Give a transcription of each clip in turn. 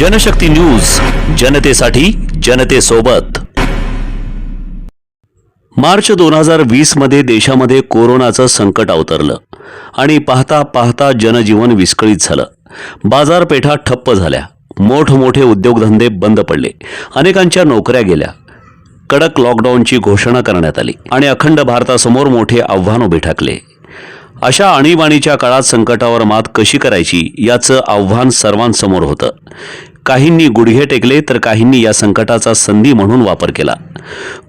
Janshakti news जनतेसाठी जनतेसोबत. मार्च दोन हजार वीसमध्ये देशामध्ये कोरोनाचं संकट अवतरलं आणि पाहता पाहता जनजीवन विस्कळीत झालं. बाजारपेठा ठप्प झाल्या. मोठमोठे उद्योगधंदे बंद पडले. अनेकांच्या नोकऱ्या गेल्या. कडक लॉकडाऊनची घोषणा करण्यात आली आणि अखंड भारतासमोर मोठे आव्हान उभे ठाकले. अशा आणीबाणीच्या काळात संकटावर मात कशी करायची याचं आव्हान सर्वांसमोर होतं. काहींनी गुडघे टेकले तर काहींनी या संकटाचा संधी म्हणून वापर केला.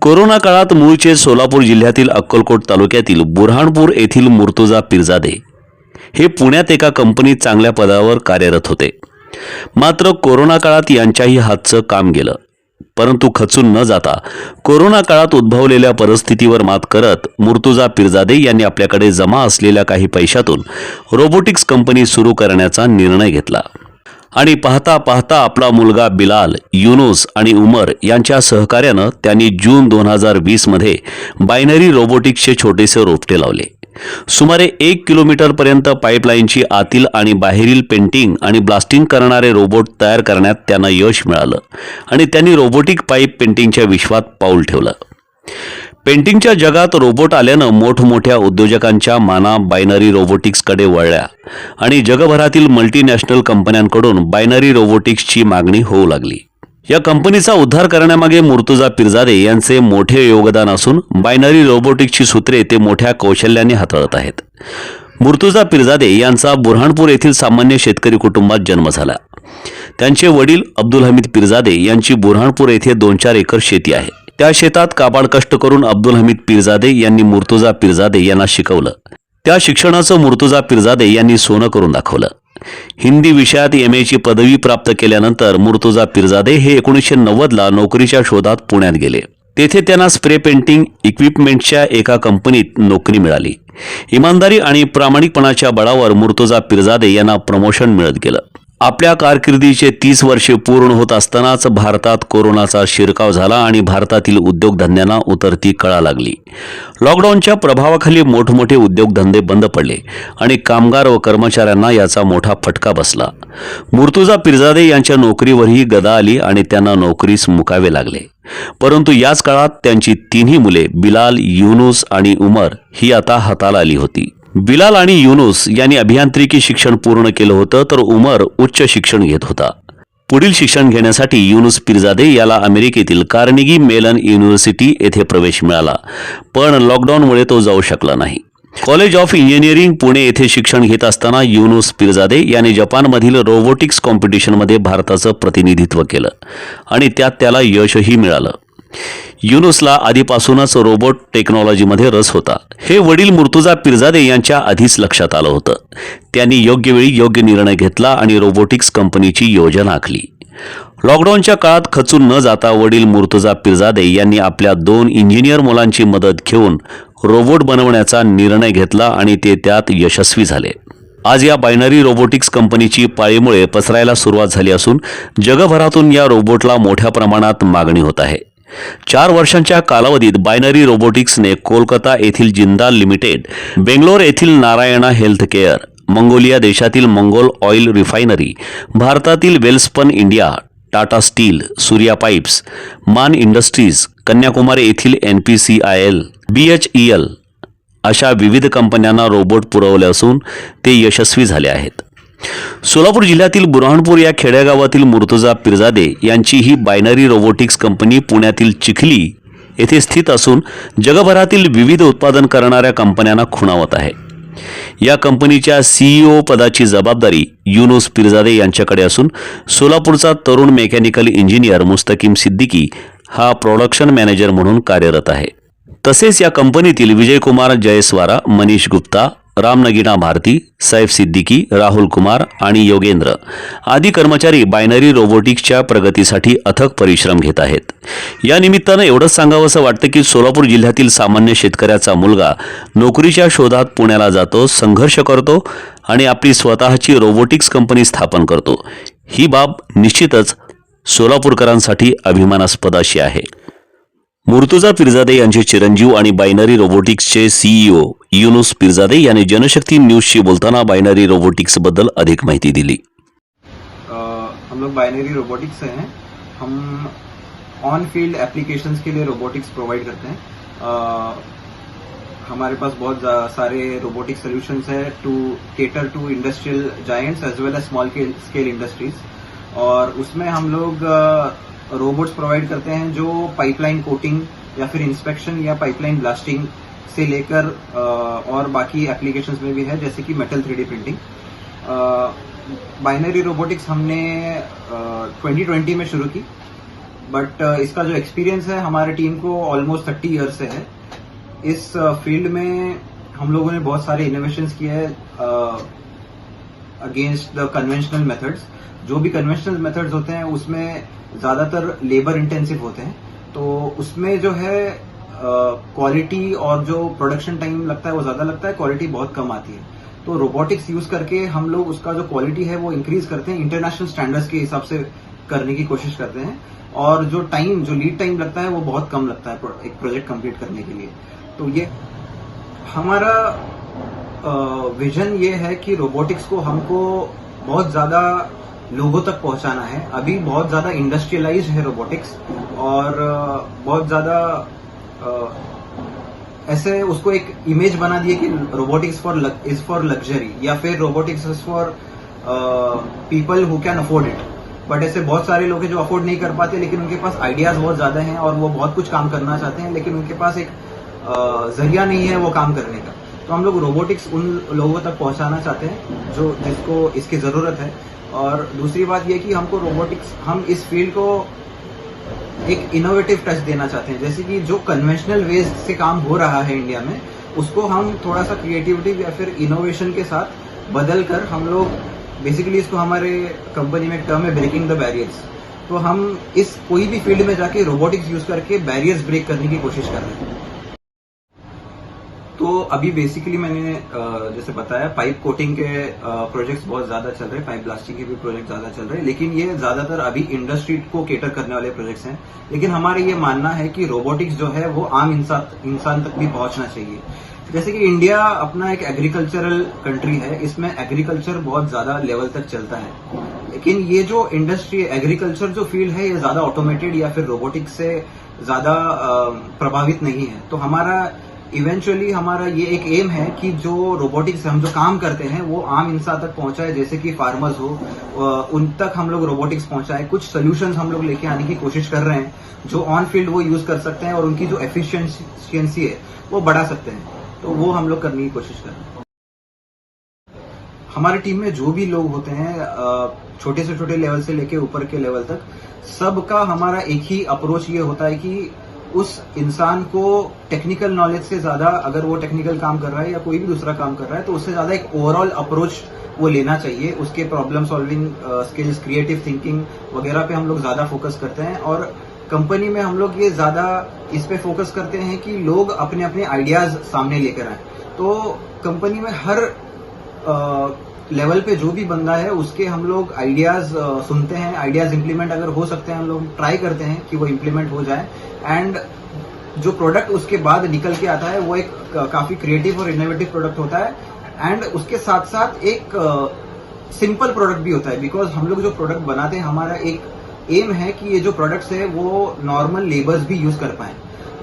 कोरोना काळात मूळचे सोलापूर जिल्ह्यातील अक्कलकोट तालुक्यातील बुरहाणपूर येथील मुर्तुजा पिरजादे हे पुण्यात एका कंपनीत चांगल्या पदावर कार्यरत होते. मात्र कोरोना काळात यांच्याही हातचं काम गेलं. परंतु खचून न जाता कोरोना काळात उद्भवलेल्या परिस्थितीवर मात करत मुर्तुजा पिरजादे यांनी आपल्याकडे जमा असलेल्या काही पैशातून रोबोटिक्स कंपनी सुरू करण्याचा निर्णय घेतला. आणि पाहता पाहता आपला मुलगा बिलाल युनुस आणि उमर यांच्या सहकार्यानं त्यांनी जून दोन हजार वीसमध्ये बायनरी रोबोटिक्सचे छोटेसे रोपटे लावले. सुमारे एक किलोमीटरपर्यंत पाईपलाईनची आतील आणि बाहेरील पेंटिंग आणि ब्लास्टिंग करणारे रोबोट तयार करण्यात त्यांना यश मिळालं आणि त्यांनी रोबोटिक पाईप पेंटिंगच्या विश्वात पाऊल ठेवलं. पेंटिंगच्या जगात रोबोट आल्यानं मोठमोठ्या उद्योजकांच्या माना बायनरी रोबोटिक्सकडे वळल्या आणि जगभरातील मल्टीनॅशनल कंपन्यांकडून बायनरी रोबोटिक्सची मागणी होऊ लागली. या कंपनीचा उद्धार करण्यामागे मुर्तुजा पिरजादे यांचे मोठे योगदान असून बायनरी रोबोटिक्सची सूत्रे ते मोठ्या कौशल्याने हाताळत आहेत. मुर्तुजा पिरजादे यांचा बुरहाणपूर येथील सामान्य शेतकरी कुटुंबात जन्म झाला. त्यांचे वडील अब्दुल हमीद पिरजादे यांची बुरहाणपूर येथे दोन चार एकर शेती आहे. त्या शेतात काबाड कष्ट करून अब्दुल हमीद पिरजादे यांनी मुर्तुजा पिरजादे यांना शिकवलं. त्या शिक्षणाचं मुर्तुजा पिरजादे यांनी सोनं करून दाखवलं. हिंदी विषयात एम एची पदवी प्राप्त केल्यानंतर मुर्तुजा पिरजादे हे एकोणीसशे नव्वदला नोकरीच्या शोधात पुण्यात गेले. तेथे त्यांना स्प्रे पेंटिंग इक्विपमेंटच्या एका कंपनीत नोकरी मिळाली. इमानदारी आणि प्रामाणिकपणाच्या बळावर मुर्तुजा पिरजादे यांना प्रमोशन मिळत गेलं. आपल्या कारकिर्दीचे तीस वर्षे पूर्ण होत असतानाच भारतात कोरोनाचा शिरकाव झाला आणि भारतातील उद्योगधंद्यांना उतरती कळा लागली. लॉकडाऊनच्या प्रभावाखाली मोठमोठे उद्योगधंदे बंद पडले आणि कामगार व कर्मचाऱ्यांना याचा मोठा फटका बसला. मुर्तुजा पिरजादे यांच्या नोकरीवरही गदा आली आणि त्यांना नोकरीस मुकावे लागले. परंतु याच काळात त्यांची तिन्ही मुले बिलाल युनुस आणि उमर ही आता हाताला आली होती. बिलाल आणि युनुस यांनी अभियांत्रिकी शिक्षण पूर्ण केलं होतं तर उमर उच्च शिक्षण घेत होता. पुढील शिक्षण घेण्यासाठी युनुस पिरजादे याला अमेरिकेतील कार्नेगी मेलन युनिव्हर्सिटी येथे प्रवेश मिळाला पण लॉकडाऊनमुळे तो जाऊ शकला नाही. कॉलेज ऑफ इंजिनिअरिंग पुणे येथे शिक्षण घेत असताना युनुस पिरजादे याने जपानमधील रोबोटिक्स कॉम्पिटिशनमध्ये भारताचं प्रतिनिधित्व केलं आणि त्यात त्याला यशही मिळालं. युनुसला आधीपासूनच रोबोट टेक्नॉलॉजीमध्ये रस होता. हे वडील मुर्तुजा पिरजादे यांच्या आधीच लक्षात आलं होतं. त्यांनी योग्य वेळी योग्य निर्णय घेतला आणि रोबोटिक्स कंपनीची योजना आखली. लॉकडाऊनच्या काळात खचून न जाता वडील मुर्तुजा पिरजादे यांनी आपल्या दोन इंजिनियर मुलांची मदत घेऊन रोबोट बनवण्याचा निर्णय घेतला आणि ते त्यात यशस्वी झाले. आज या बायनरी रोबोटिक्स कंपनीची पाळीमुळे पसरायला सुरुवात झाली असून जगभरातून या रोबोटला मोठ्या प्रमाणात मागणी होत आहे. चार वर्षांच्या कालावधीत बायनरी रोबोटिक्सने कोलकाता येथील जिंदाल लिमिटेड बेंगलोर येथील नारायणा हेल्थ केअर मंगोलिया देशातील मंगोल ऑइल रिफायनरी भारतातील Welspun India Tata steel Surya pipes Maan industries Kanyakumari येथील N P C I L B H E L अशा विविध कंपन्यांना रोबोट पुरवले असून ते यशस्वी झाले आहेत. सोलापूर जिल्ह्यातील बुरहाणपूर या खेड्यागावातील मुर्तुजा पिरजादे यांची ही बायनरी रोबोटिक्स कंपनी पुण्यातील चिखली येथे स्थित असून जगभरातील विविध उत्पादन करणाऱ्या कंपन्यांना खुणावत आहे. या कंपनीच्या सीईओ पदाची जबाबदारी युनुस पिरजादे यांच्याकडे असून सोलापूरचा तरुण मेकॅनिकल इंजिनियर मुस्तकीम सिद्दीकी हा प्रोडक्शन मॅनेजर म्हणून कार्यरत आहे. तसेच या कंपनीतील विजयकुमार जयस्वारा मनीष गुप्ता रामनगिना भारती सैफ सिद्दीकी राहुल कुमार आणि योगेंद्र आदी कर्मचारी बायनरी रोबोटिक्सच्या प्रगतीसाठी अथक परिश्रम घेत आहेत. या निमित्तानं एवढंच सांगावंसं वाटतं की सोलापूर जिल्ह्यातील सामान्य शेतकऱ्याचा मुलगा नोकरीच्या शोधात पुण्याला जातो संघर्ष करतो आणि आपली स्वतःची रोबोटिक्स कंपनी स्थापन करतो. ही बाब निश्चितच सोलापूरकरांसाठी अभिमानास्पद अशी आहे. मुर्तुजा पिरजादे यांचे चिरंजीव आणि बायनरी रोबोटिक्सचे सीईओ युनुस पिरजादे यांनी जनशक्ती न्यूजशी बोलताना बायनरी रोबोटिक्सबद्दल अधिक माहिती दिली. हम लोग बाइनरी रोबोटिक्स से हैं। हम ऑन फील्ड एप्लीकेशंस के लिए रोबोटिक्स प्रोवाइड करते हैं। आ, हमारे पास बहुत जा- सारे रोबोटिक सॉल्यूशंस है to cater to industrial giants as well as small scale industries और उसमें हम लोग रोबोट्स प्रोवाइड करते हैं जो पाइपलाइन कोटिंग या फिर इंस्पेक्शन या पाइपलाइन ब्लास्टिंग से लेकर और बाकी एप्लीकेशंस में भी है, जैसे कि metal three printing binary robotics हमने ट्वेंटी ट्वेंटी में शुरू की बट इसका जो एक्सपीरियंस है हमारे टीम को ऑलमोस्ट थर्टी ईयर्स से है। इस फ़ील्ड में हम लोगों ने बहुत सारे इनोवेशन किए हैं अगेंस्ट द कन्वेंशनल मेथड्स जो भी कन्वेंशनल मेथड्स होते हैं, उसमें ज़्यादातर लेबर इंटेंसिव होते हैं तो उसमें जो है क्वालिटी और जो प्रोडक्शन टाइम लगता है, वो ज़्यादा लगता है क्वालिटी बहुत कम आती है। तो रोबोटिक्स यूज़ करके हम लोग उसका जो क्वालिटी है, वो इंक्रीज करते हैं इंटरनेशनल स्टैंडर्ड्स के हिसाब से करने की कोशिश करते हैं। और जो टाइम जो लीड टाइम लगता है, वो बहुत कम लगता है एक प्रोजेक्ट कंप्लीट करने के लिए। तो ये हमारा विजन ये है कि रोबोटिक्स को हमको बहुत ज़्यादा लोगों तक पहुंचाना है। अभी बहुत ज़्यादा इंडस्ट्रियलाइज है रोबोटिक्स और बहुत ज़्यादा ऐसे उसको एक इमेज बना दिए कि robotics for is for luxury या फिर robotics is for people who can afford it but ऐसे बहुत सारे लोग हैं जो अफोर्ड नहीं कर पाते, लेकिन उनके पास आइडियाज़ बहुत ज़्यादा हैं और वो बहुत कुछ काम करना चाहते हैं, लेकिन उनके पास एक ज़रिया नहीं है वो काम करने का। तो हम लोग रोबोटिक्स उन लोगों तक पहुंचाना चाहते हैं जो, जिसको इसकी ज़रूरत है। और दूसरी बात यह कि हमको रोबोटिक्स हम इस फ़ील्ड को एक इनोवेटिव टच देना चाहते हैं। जैसे कि जो कन्वेंशनल वेज से काम हो रहा है इंडिया में, उसको हम थोड़ा सा क्रिएटिविटी या फिर इनोवेशन के साथ बदल कर हम लोग बेसिकली इसको हमारे कंपनी में टर्म है ब्रेकिंग द बैरियर्स तो हम इस कोई भी फ़ील्ड में जाके रोबोटिक्स यूज़ करके बैरियर्स ब्रेक करने की कोशिश कर रहे हैं। तो अभी बेसिकली मैंने जैसे बताया पाइप कोटिंग के प्रोजेक्ट्स बहुत ज़्यादा चल रहे हैं पाइप ब्लास्टिंग के भी प्रोजेक्ट ज़्यादा चल रहे हैं, लेकिन ये ज़्यादातर अभी इंडस्ट्री को केटर करने वाले प्रोजेक्ट्स हैं। लेकिन हमारा ये मानना है कि रोबोटिक्स जो है, वो आम इंसान इंसान तक भी पहुँचना चाहिए। जैसे कि इंडिया अपना एक एग्रीकल्चरल कंट्री है, इसमें एग्रीकल्चर बहुत ज़्यादा लेवल तक चलता है। लेकिन ये जो इंडस्ट्री एग्रीकल्चर जो फ़ील्ड है, ये ज़्यादा ऑटोमेटेड या फिर रोबोटिक्स से ज़्यादा प्रभावित नहीं है। तो हमारा इवेंचुअली हमारा ये एक एम है कि जो रोबोटिक्स हम जो काम करते हैं, वो आम इंसान तक पहुँचाए, जैसे कि फार्मर्स हो उन तक हम लोग रोबोटिक्स पहुँचाए। कुछ सोल्यूशन हम लोग लेके आने की कोशिश कर रहे हैं, जो ऑन फ़ील्ड वो यूज़ कर सकते हैं और उनकी जो एफिशिएंसी है, वो बढ़ा सकते हैं। तो वो हम लोग करने की कोशिश कर रहे हैं। हमारी टीम में जो भी लोग होते हैं छोटे से छोटे लेवल से लेके ऊपर के लेवल तक, सबका हमारा एक ही अप्रोच ये होता है कि उस इंसान को टेक्निकल नॉलेज से ज़्यादा अगर वो टेक्निकल काम कर रहा है या कोई भी दूसरा काम कर रहा है तो उससे ज़्यादा एक ओवरऑल अप्रोच वो लेना चाहिए। उसके problem solving skills creative thinking वगैरह पे हम लोग ज़्यादा फोकस करते हैं। और कंपनी में हम लोग ये ज़्यादा इस पे फोकस करते हैं कि लोग अपने अपने आइडियाज़ सामने लेकर आए। तो कंपनी में हर लेवल पे जो भी बंदा है, उसके हम लोग आइडियाज़ सुनते हैं। आइडियाज़ इंप्लीमेंट अगर हो सकते हैं, हम लोग ट्राई करते हैं कि वो इम्प्लीमेंट हो जाए। एंड जो प्रोडक्ट उसके बाद निकल के आता है, वो एक काफ़ी क्रिएटिव और इनोवेटिव प्रोडक्ट होता है। एंड उसके साथ साथ एक सिंपल प्रोडक्ट भी होता है। बिकॉज़ हम लोग जो प्रोडक्ट बनाते हैं, हमारा एक एम है कि ये जो प्रोडक्ट्स है, वो नॉर्मल लेबर्स भी यूज़ कर पाए।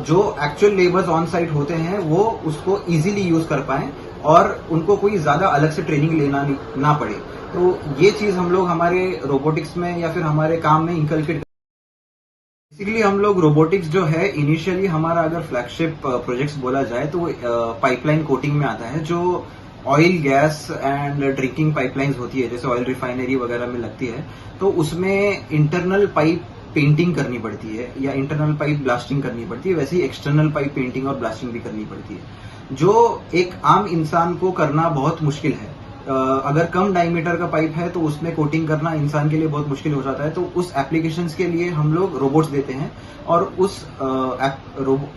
जो एक्चुअल लेबर्स ऑन साइट होते हैं, वो उसको इजीली यूज़ कर पाए। और उनको कोई ज़्यादा अलग से ट्रेनिंग लेना ना पड़े। तो ये चीज़ हम लोग हमारे रोबोटिक्स में या फिर हमारे काम में इंकलकेट बेसिकली हम लोग रोबोटिक्स जो है इनिशियली हमारा अगर फ्लैगशिप प्रोजेक्ट्स बोला जाए तो पाइपलाइन कोटिंग में आता है, जो oil gas and drinking pipelines होती है, जैसे ऑयल रिफाइनरी वगैरह में लगती है तो उसमें इंटरनल पाइप पेंटिंग करनी पड़ती है, या इंटरनल पाइप ब्लास्टिंग करनी पड़ती है, वैसे ही एक्सटर्नल पाइप पेंटिंग और ब्लास्टिंग भी करनी पड़ती है। जो एक आम इंसान को करना बहुत मुश्किल है। अगर कम डायमीटर का पाइप है तो उसमें कोटिंग करना इंसान के लिए बहुत मुश्किल हो जाता है। तो उस एप्लीकेशंस के लिए हम लोग रोबोट्स देते हैं और उस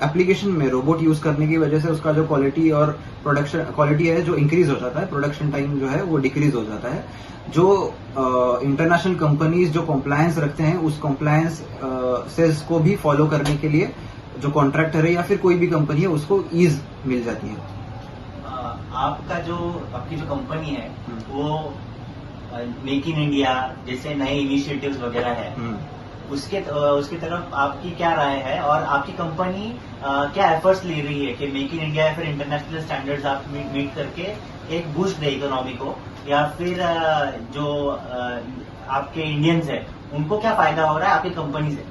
एप्लीकेशन में रोबोट यूज़ करने की वजह से उसका जो क्वालिटी और प्रोडक्शन, क्वालिटी है जो इंक्रीज हो जाता है। प्रोडक्शन टाइम जो है वो डिक्रीज हो जाता है। जो इंटरनेशनल कंपनीज़ जो कॉम्प्लायंस रखते हैं, उस कॉम्प्लायंस से को भी फॉलो करने के लिए जो कॉन्ट्रैक्टर है या फिर कोई भी कंपनी है उसको ईज मिल जाती है आपका जो आपकी जो कंपनी है हम्म। वो मेक इन इंडिया जैसे नए इनिशिएटिव्स वगैरह है हम्म। उसके उसकी तरफ़ आपकी क्या राय है और आपकी कंपनी क्या एफर्ट्स ले रही है कि मेक इन इंडिया या फिर इंटरनेशनल स्टैंडर्ड्स आप मीट करके एक बूस्ट दे इकोनॉमी को या फिर जो आपके इंडियंस है उनको क्या फ़ायदा हो रहा है आपकी company say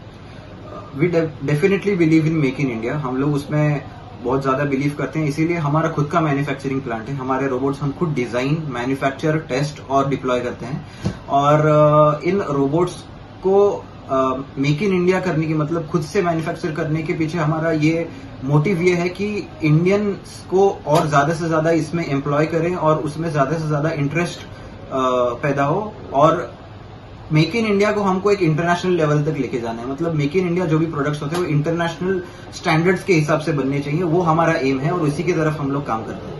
we definitely believe in make in India हम लोग उसमें बहुत ज़्यादा बिलीव करते हैं। इसीलिए हमारा खुद का मैन्युफैक्चरिंग प्लांट है। हमारे रोबोट्स हम खुद डिज़ाइन मैन्युफैक्चर टेस्ट और डिप्लॉय करते हैं। और इन रोबोट्स को मेक इन इंडिया करने की मतलब खुद से मैन्युफैक्चर करने के पीछे हमारा ये मोटिव ये है कि इंडियंस को और ज़्यादा से ज़्यादा इसमें एम्प्लॉय करें और उसमें ज़्यादा से ज़्यादा इंटरेस्ट पैदा हो। और मेक इन इंडिया को हमको एक इंटरनेशनल लेवल तक लेके जाना है। मतलब मेक इन इंडिया जो भी प्रोडक्ट्स होते हैं वो इंटरनेशनल स्टैंडर्ड्स के हिसाब से बनने चाहिए। वो हमारा एम है और उसी की तरफ हम लोग काम करते हैं।